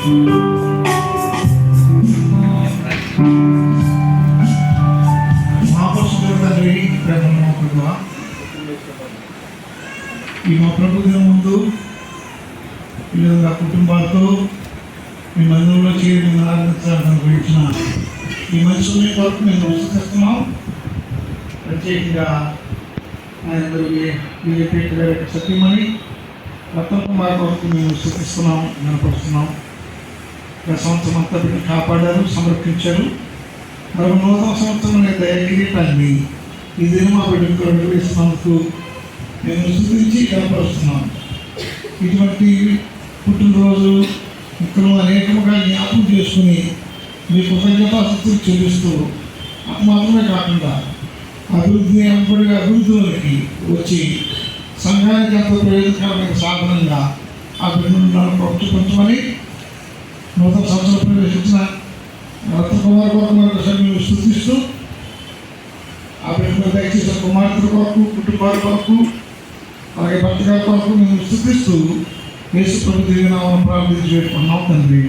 ఈ మా ప్రభు దినం ముందు ఈరోజు నా కుటుంబాలతో మీ మందిరంలో చేరి మిమ్మల్ని ఈ మంచి సమయం వరకు మేము ఉచిస్తున్నాం ప్రత్యేకంగా ఆయన బీజేపీ సత్యమని మొత్తం మా కొరకు మేము సూచిస్తున్నాం కనపరుస్తున్నాం గత సంవత్సరం అంతా వీటిని కాపాడారు సంరక్షించారు. మరొక నూతన సంవత్సరం దయ ఈ దినం మా బిడ్డకు అనుగ్రహిస్తున్నందుకు మేము స్థుతించి కనపరుస్తున్నాం ఇటువంటి పుట్టినరోజు ఇక్కడ అనేకముగా జ్ఞాపకం చేసుకుని మీ కృతజ్ఞతాశక్తులు చెల్లిస్తూ అది మాత్రమే కాకుండా అభివృద్ధి అనుకునే అభివృద్ధిలోకి వచ్చి సంఘానికి ఎంతో ప్రయోజనకరమైన సాధనంగా ఆ బిడ్డలను ప్రోత్సహించమని నూతన సంవత్సరం ప్రవేశించిన రత్న కుమార్ కొరకు మరొకసారి స్థుతిస్తూ ఆ బిడ్డను దయచేసిన కుమార్తెల కొరకు కుటుంబాల కొరకు అలాగే భర్త గారి కొరకు మేము స్థుతిస్తూ యేసు ప్రభు దివ్యనామం ప్రార్థించి పెట్టుకున్నాం తండ్రి.